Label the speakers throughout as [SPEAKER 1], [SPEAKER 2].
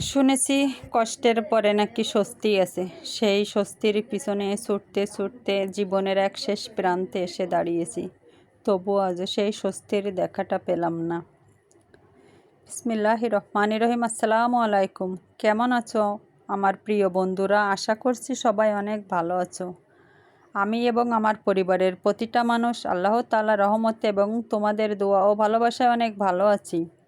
[SPEAKER 1] শুনেছি কষ্টের পরে নাকি স্বস্তি আছে। সেই স্বস্তির পিছনে ছুটতে ছুটতে জীবনের এক শেষ প্রান্তে এসে দাঁড়িয়েছি। তবু আজ সেই স্বস্তির দেখাটা পেলাম না। বিসমিল্লাহ রহমান রহিম। আসসালামু আলাইকুম। কেমন আছো? আমার প্রিয় বন্ধুরা, আশা করছি সবাই অনেক ভালো আছো। আমি এবং আমার পরিবারের প্রতিটা মানুষ আল্লাহ তাআলা রহমতে এবং তোমাদের দোয়া ও ভালোবাসায় অনেক ভালো আছি।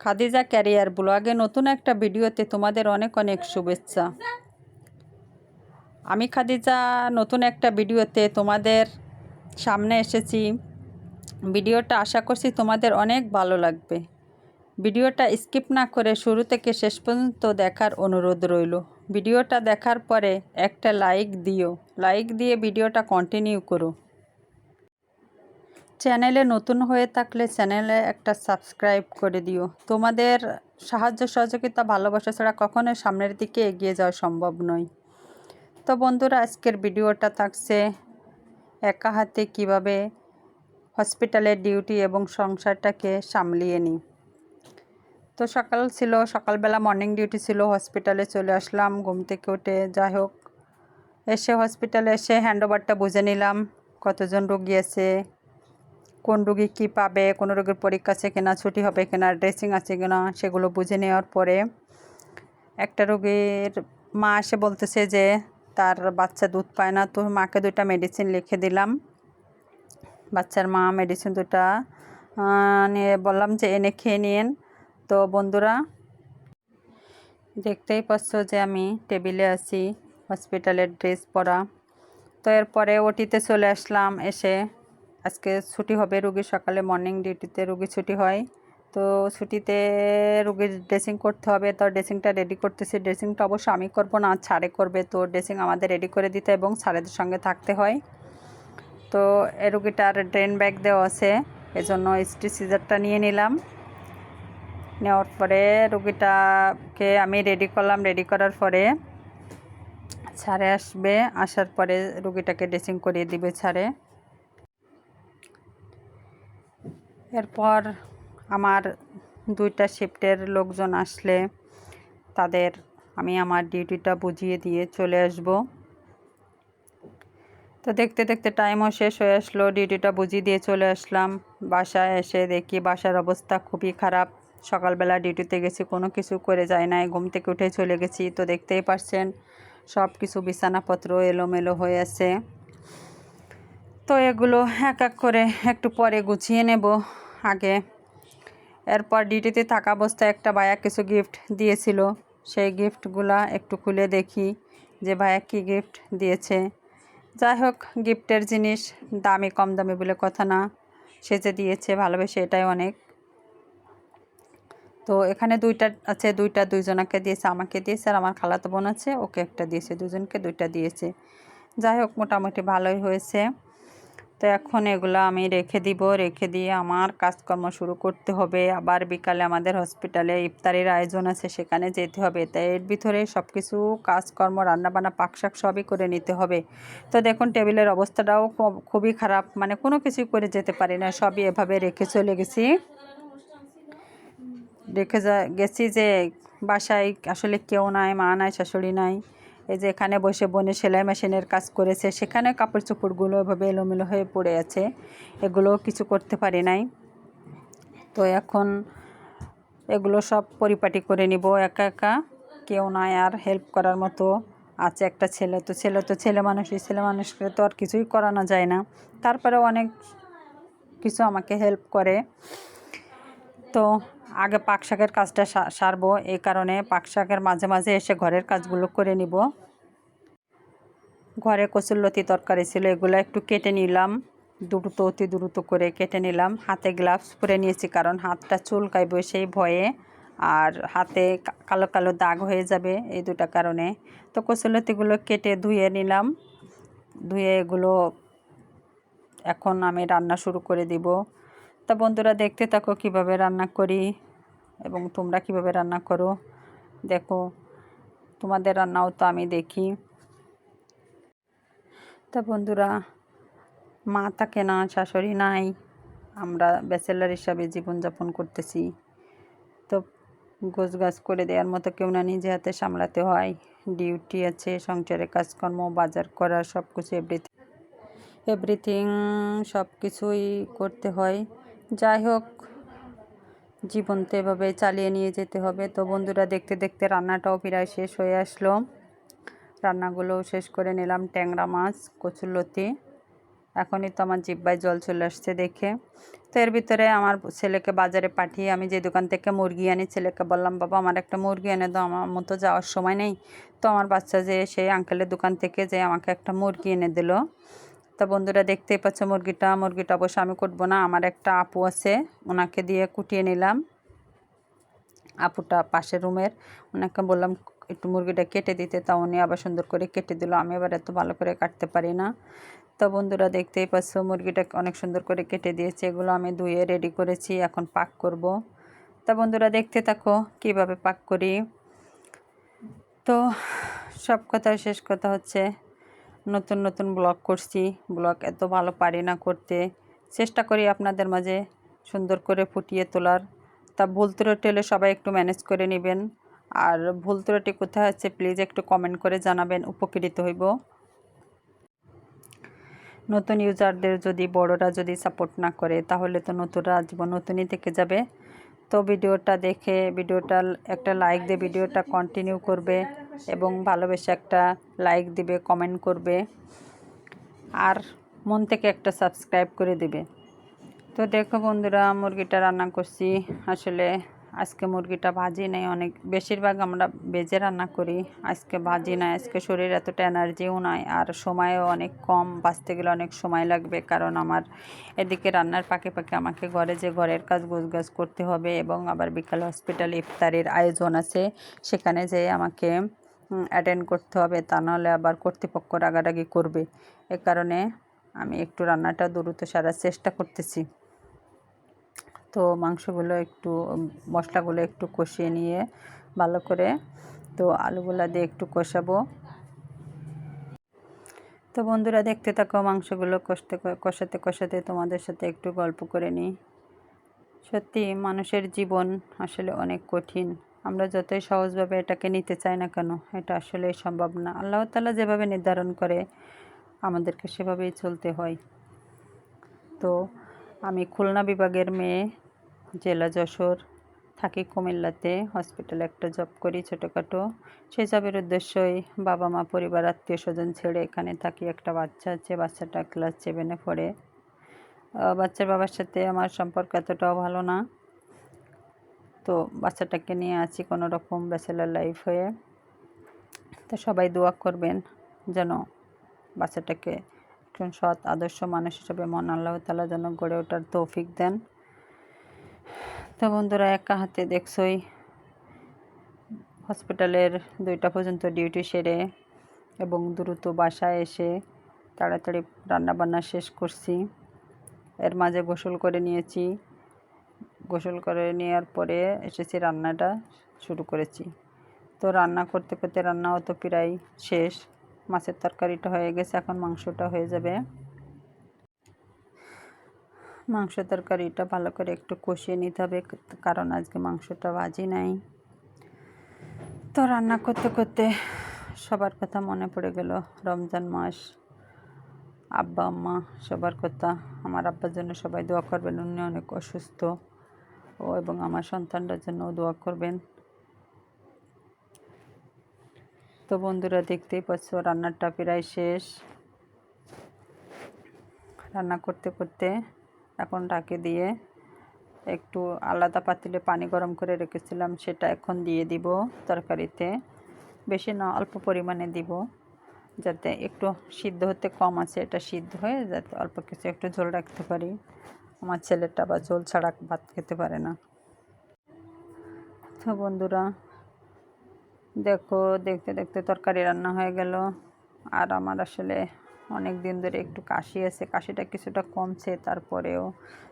[SPEAKER 1] খাদিজা ক্যারিয়ার ব্লগে নতুন একটা ভিডিওতে তোমাদের অনেক অনেক শুভেচ্ছা। আমি খাদিজা, নতুন একটা ভিডিওতে তোমাদের সামনে এসেছি। ভিডিওটা আশা করছি তোমাদের অনেক ভালো লাগবে। ভিডিওটা স্কিপ না করে শুরু থেকে শেষ পর্যন্ত দেখার অনুরোধ রইল। ভিডিওটা দেখার পরে একটা লাইক দিও। লাইক দিয়ে ভিডিওটা কন্টিনিউ করো। চ্যানেলে নতুন হয়ে থাকলে চ্যানেলে একটা সাবস্ক্রাইব করে দিও। তোমাদের সাহায্য, সহযোগিতা, ভালোবাসা ছাড়া কখনোই সামনের দিকে এগিয়ে যাওয়া সম্ভব নয়। তো বন্ধুরা, আজকের ভিডিওটা থাকছে একা হাতে কীভাবে হসপিটালের ডিউটি এবং সংসারটাকে সামলিয়ে নিই। তো সকাল ছিল, সকালবেলা মর্নিং ডিউটি ছিল হসপিটালে চলে আসলাম, ঘুম থেকে উঠে যাই হোক, এসে হসপিটালে এসে হ্যান্ডওভারটা বুঝে নিলাম, কতজন রোগী আছে কোন রোগী কী পাবে, কোনো রোগীর পরীক্ষা আছে কিনা, ছুটি হবে কিনা, ড্রেসিং আছে কিনা, সেগুলো বুঝে নেওয়ার পরে একটা রোগীর মা এসে বলতেছে যে তার বাচ্চা দুধ পায় না, তো মাকে দুটা মেডিসিন লিখে দিলাম। বাচ্চার মা মেডিসিন দুটা নিয়ে বললাম যে এনে খেয়ে নিন তো বন্ধুরা, দেখতেই পাচ্ছ যে আমি টেবিলে আছি হসপিটালের ড্রেস পরা। তো এরপরে ওটিতে চলে আসলাম, এসে আজকে ছুটি হবে রুগী সকালে মর্নিং ডিউটিতে রুগী ছুটি হয়। তো ছুটিতে রুগীর ড্রেসিং করতে হবে, তো ড্রেসিংটা রেডি করতেছি। ড্রেসিংটা অবশ্য আমি করব না, ছাড়ে করবে। তো ড্রেসিং আমাদের রেডি করে দিতে এবং ছাড়েদের সঙ্গে থাকতে হয়। তো এ রুগীটার ড্রেন ব্যাগ দেওয়া আছে, এজন্য স্টি সিজারটা নিয়ে নিলাম। নেওয়ার পরে রুগীটাকে আমি রেডি করলাম। রেডি করার পরে ছাড়ে আসবে, আসার পরে রুগীটাকে ড্রেসিং করিয়ে দিবে ছাড়ে। এরপর আমার দুইটা শিফটের লোকজন আসলে তাদের আমি আমার ডিউটিটা বুঝিয়ে দিয়ে চলে আসব। তো দেখতে দেখতে টাইমও শেষ হয়ে আসলো, ডিউটিটা বুঝিয়ে দিয়ে চলে আসলাম। বাসায় এসে দেখি বাসার অবস্থা খুবই খারাপ। সকালবেলা ডিউটিতে গেছি, কোনো কিছু করে যায় নাই, ঘুম থেকে উঠে চলে গেছি। তো দেখতেই পারছেন, সব কিছু বিছানাপত্র এলোমেলো হয়ে আছে। তো এগুলো এক এক করে একটু পরে গুছিয়ে নেব। আগে। এরপর ডিউটিতে থাকা অবস্থায় একটা ভাইয়া কিছু গিফট দিয়েছিল। সেই গিফটগুলা একটু খুলে দেখি যে ভাইয়া কী গিফট দিয়েছে। যাই হোক গিফটের জিনিস দামি কম দামি বলে কথা না। সে যে দিয়েছে, ভালোবেসে এটাই অনেক। তো এখানে দুইটা আছে, দুইটা দুইজনাকে দিয়েছে, আমাকে দিয়েছে, আর আমার খালাতো বোন আছে, ওকে একটা দিয়েছে, দুজনকে দুইটা দিয়েছে। যাই হোক, মোটামুটি ভালোই হয়েছে। তো এখন এগুলো আমি রেখে দিব, রেখে দিয়ে আমার কাজকর্ম শুরু করতে হবে। আবার বিকালে আমাদের হসপিটালে ইফতারির আয়োজন আছে, সেখানে যেতে হবে। তাই এর ভিতরে সব কিছু কাজকর্ম, রান্নাবান্না, পাকশাক সবই করে নিতে হবে। তো দেখুন, টেবিলের অবস্থাটাও খুবই খারাপ। মানে কোনো কিছু করে যেতে পারি না, সবই এভাবে রেখে চলে গেছি। রেখে যা, গেছি যে বাসায় আসলে কেউ নাই, মা নাই, শাশুড়ি নাই। এই যে এখানে বসে বনে সেলাই মেশিনের কাজ করেছে, সেখানে কাপড় চোপড়গুলো এভাবে এলোমেলো হয়ে পড়ে আছে। এগুলো কিছু করতে পারি নাই। তো এখন এগুলো সব পরিপাটি করে নিব, একা একা। কেউ নাই আর হেল্প করার মতো আছে একটা ছেলে। তো ছেলে তো ছেলে মানুষই ছেলে মানুষকে তো আর কিছুই করানো যায় না। তারপরে অনেক কিছু আমাকে হেল্প করে। তো আগে পাক শাকের কাজটা সারবো, এই কারণে পাক শাকের মাঝে মাঝে এসে ঘরের কাজগুলো করে নিব। ঘরে কচুরলতি তরকারি ছিল, এগুলো একটু কেটে নিলাম। দ্রুত অতি দ্রুত করে কেটে নিলাম। হাতে গ্লাভস পরে নিয়েছি, কারণ হাতটা চুলকাইব সেই ভয়ে, আর হাতে কালো কালো দাগ হয়ে যাবে এই দুটা কারণে। তো কচুরলতিগুলো কেটে ধুয়ে নিলাম। ধুয়ে এগুলো এখন আমি রান্না শুরু করে দিব। তা বন্ধুরা দেখতে থাকো কীভাবে রান্না করি এবং তোমরা কীভাবে রান্না করো। দেখো, তোমাদের রান্নাও তো আমি দেখি। তা বন্ধুরা? মা থাকে না শাশুড়ি নাই। আমরা ব্যাচেলার হিসাবে জীবনযাপন করতেছি। তো গোছ গাছ করে দেওয়ার মতো কেউ না নিজে হাতে সামলাতে হয়। ডিউটি আছে, সংসারে কাজকর্ম, বাজার করা সব কিছু এভরিথিং এভরিথিং সব কিছুই করতে হয়। যাই হোক জীবন তো এভাবে চালিয়ে নিয়ে যেতে হবে। তো বন্ধুরা, দেখতে দেখতে রান্নাটাও প্রায় শেষ হয়ে আসলো। রান্নাগুলোও শেষ করে নিলাম ট্যাংরা মাছ কচুরলতি এখনই তো আমার জিব্বায় জল চলে আসছে দেখে। তো এর ভিতরে আমার ছেলেকে বাজারে পাঠিয়ে আমি যে দোকান থেকে মুরগি আনি, ছেলেকে বললাম, বাবা, আমার একটা মুরগি এনে দাও, আমার মতো যাওয়ার সময় নেই। তো আমার বাচ্চা যে সেই আঙ্কেলের দোকান থেকে যে আমাকে একটা মুরগি এনে দিল। তা বন্ধুরা দেখতেই পাচ্ছ মুরগিটা মুরগিটা অবশ্য আমি কুটবো না, আমার একটা আপু আছে, ওনাকে দিয়ে কুটিয়ে নিলাম। আপুটা পাশের রুমের ওনাকে বললাম একটু মুরগিটা কেটে দিতে, তা উনি আবার সুন্দর করে কেটে দিল। আমি এবার এত ভালো করে কাটতে পারি না। তো বন্ধুরা দেখতেই পাচ্ছ মুরগিটা অনেক সুন্দর করে কেটে দিয়েছে। এগুলো আমি ধুয়ে রেডি করেছি, এখন পাক করব। তা বন্ধুরা দেখতে থাকো, কীভাবে পাক করি। তো সব কথার শেষ কথা হচ্ছে, নতুন নতুন ব্লগ করছি। ব্লগ এত ভালো পারি না করতে। চেষ্টা করি আপনাদের মাঝে সুন্দর করে ফুটিয়ে তোলার। তা ভুল ত্রুটি সবাই একটু ম্যানেজ করে নেবেন। আর ভুল ত্রুটি কোথায় আছে প্লিজ একটু কমেন্ট করে জানাবেন, উপকৃত হইব। নতুন ইউজারদের যদি, বড়রা যদি সাপোর্ট না করে, তাহলে তো নতুনরা জীবন নতুনই থেকে যাবে। তো ভিডিওটা দেখে, ভিডিওটা একটা লাইক দিয়ে ভিডিওটা কন্টিনিউ করবে এবং ভালোবেসে একটা লাইক দিবে কমেন্ট করবে। আর মন থেকে একটা সাবস্ক্রাইব করে দিবে। তো দেখো বন্ধুরা, মুরগিটা রান্না করছি। আসলে আজকে মুরগিটা ভাজি নেই, অনেক, বেশিরভাগ আমরা বেজে রান্না করি। আজকে ভাজি নাই, আজকে শরীর এতটা এনার্জিও নাই, আর সময়ও অনেক কম, বাঁচতে গেলে অনেক সময় লাগবে, কারণ আমার এদিকে রান্নার পাকে পাকে আমাকে ঘরে যে ঘরের কাজ গাছ করতে হবে, এবং আবার বিকাল হসপিটাল ইফতারের আয়োজন আছে, সেখানে যে আমাকে অ্যাটেন্ড করতে হবে, তা নাহলে আবার কর্তৃপক্ষ রাগারাগি করবে। এ কারণে আমি একটু রান্নাটা দ্রুত সারার চেষ্টা করতেছি। তো মাংসগুলো একটু মশলাগুলো একটু কষিয়ে নিয়ে ভালো করে তো আলুগুলা দিয়ে একটু কষাবো। তো বন্ধুরা দেখতে থাকো মাংসগুলো কষতে, কষাতে কষাতে তোমাদের সাথে একটু গল্প করে নিই। সত্যি মানুষের জীবন আসলে অনেক কঠিন। আমরা যতই সহজভাবে এটাকে নিতে চাই না কেন, এটা আসলে সম্ভব না। আল্লাহ তালা যেভাবে নির্ধারণ করে, আমাদেরকে সেভাবেই চলতে হয়। তো আমি খুলনা বিভাগের মেয়ে, জেলা যশোর, থাকি কুমিল্লাতে হসপিটালে একটা জব করি ছোটোখাটো। সেই জবের উদ্দেশ্যই বাবা, মা, পরিবার, আত্মীয় স্বজন ছেড়ে এখানে থাকি। একটা বাচ্চা আছে, বাচ্চাটা ক্লাস সেভেনে পড়ে। বাচ্চার বাবার সাথে আমার সম্পর্ক এতটাও ভালো না। তো বাচ্চাটাকে নিয়ে আছি কোনো রকম ব্যাচেলার লাইফ হয়ে। তো সবাই দোয়া করবেন যেন বাচ্চাটাকে একজন সৎ আদর্শ মানুষ হিসেবে মন আল্লাহ তালা যেন গড়ে ওঠার তৌফিক দেন। তো বন্ধুরা, একা হাতে দেখছই হসপিটালের দুইটা পর্যন্ত ডিউটি সেরে এবং দ্রুত বাসায় এসে তাড়াতাড়ি রান্নাবান্না শেষ করছি। এর মাঝে গোসল করে নিয়েছি। গোসল করে নেওয়ার পরে এসেছি রান্নাটা শুরু করেছি। তো রান্না করতে করতে রান্নাও তো প্রায় শেষ। মাছের তরকারিটা হয়ে গেছে, এখন মাংসটা হয়ে যাবে। মাংস তরকারিটা ভালো করে একটু কষিয়ে নিতে হবে, কারণ আজকে মাংসটা ভাজি নাই। তো রান্না করতে করতে সবার কথা মনে পড়ে গেল, রমজান মাস। আব্বা, আম্মা সবার কথা, আমার আব্বার জন্য সবাই দোয়া করবেন, উনি অনেক অসুস্থ। ও এবং আমার সন্তানটার জন্য দোয়া করবেন। তো বন্ধুরা দেখতেই পাচ্ছ, রান্নাটা প্রায় শেষ। রান্না করতে করতে এখন ডাকে দিয়ে একটু আলাদা পাতিলে পানি গরম করে রেখেছিলাম, সেটা এখন দিয়ে দিব তরকারিতে। বেশি না, অল্প পরিমাণে দিব, যাতে একটু সিদ্ধ হতে কম আছে, এটা সিদ্ধ হয়ে যাতে অল্প কিছু একটু ঝোল রাখতে পারি। আমার ছেলেটা বা ঝোল ছাড়া ভাত খেতে পারে না। তো বন্ধুরা দেখো, দেখতে দেখতে তরকারি রান্না হয়ে গেল। আর আমার আসলে অনেক দিন ধরে একটু কাশি আছে। কাশিটা কিছুটা কমছে তারপরেও।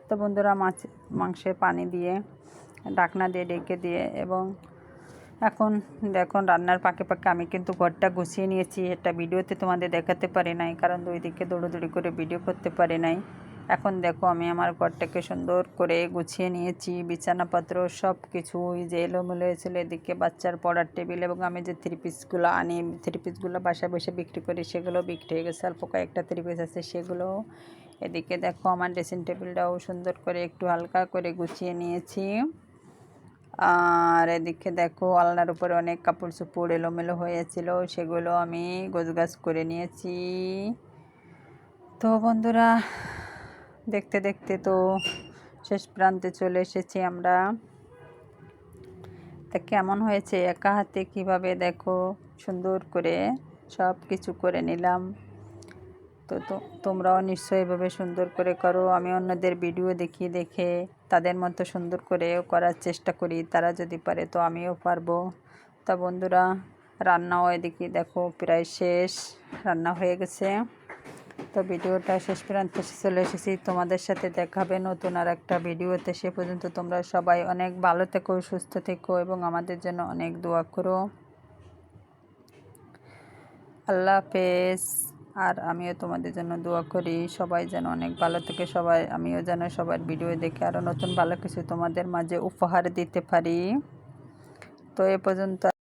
[SPEAKER 1] তো বন্ধুরা, মাছ, মাংসে পানি দিয়ে ডাকনা দিয়ে ডেকে দিয়ে এবং এখন দেখুন রান্নার পাকে পাকে আমি কিন্তু ঘরটা গুছিয়ে নিয়েছি। এটা ভিডিওতে তোমাদের দেখাতে পারি নাই, কারণ দুই দিকে দৌড়োদৌড়ি করে ভিডিও করতে পারি নাই। এখন দেখো আমি আমার ঘরটাকে সুন্দর করে গুছিয়ে নিয়েছি, বিছানাপত্র সব কিছুই যে এলোমেলো হয়েছিল এদিকে বাচ্চার পড়ার টেবিল এবং আমি যে থ্রি পিসগুলো আনি থ্রি পিসগুলো বাসায় বসে বিক্রি করি সেগুলো বিক্রি হয়ে গেছে, অল্প কয়েকটা থ্রি পিস আছে সেগুলো। এদিকে দেখো আমার ড্রেসিং টেবিলটাও সুন্দর করে একটু হালকা করে গুছিয়ে নিয়েছি। আর এদিকে দেখো আলনার উপরে অনেক কাপড় চোপড় এলোমেলো হয়েছিল, সেগুলো আমি গোছগাছ করে নিয়েছি। তো বন্ধুরা দেখতে দেখতে তো শেষ প্রান্তে চলে এসেছি আমরা। তা কেমন হয়েছে? একা হাতে কীভাবে দেখো? সুন্দর করে সব কিছু করে নিলাম। তো তোমরাও নিশ্চয়ই এভাবে সুন্দর করে করো। আমি অন্যদের ভিডিও দেখি দেখে তাদের মতো সুন্দর করে করার চেষ্টা করি। তারা যদি পারে তো আমিও পারব। তা বন্ধুরা, রান্নাও এদিকে দেখো, প্রায় শেষ। রান্না হয়ে গেছে। তো ভিডিওটা শেষ প্রান্তে চলে এসেছি। তোমাদের সাথে দেখাবে নতুন আর একটা ভিডিওতে। সে পর্যন্ত তোমরা সবাই অনেক ভালো থেকো, সুস্থ থেকো এবং আমাদের জন্য অনেক দোয়া করো। আল্লাহ হাফেজ। আর আমিও তোমাদের জন্য দোয়া করি, সবাই যেন অনেক ভালো থেকে সবাই, আমিও যেন সবার ভিডিও দেখে আরও নতুন ভালো কিছু তোমাদের মাঝে উপহার দিতে পারি। তো এ পর্যন্ত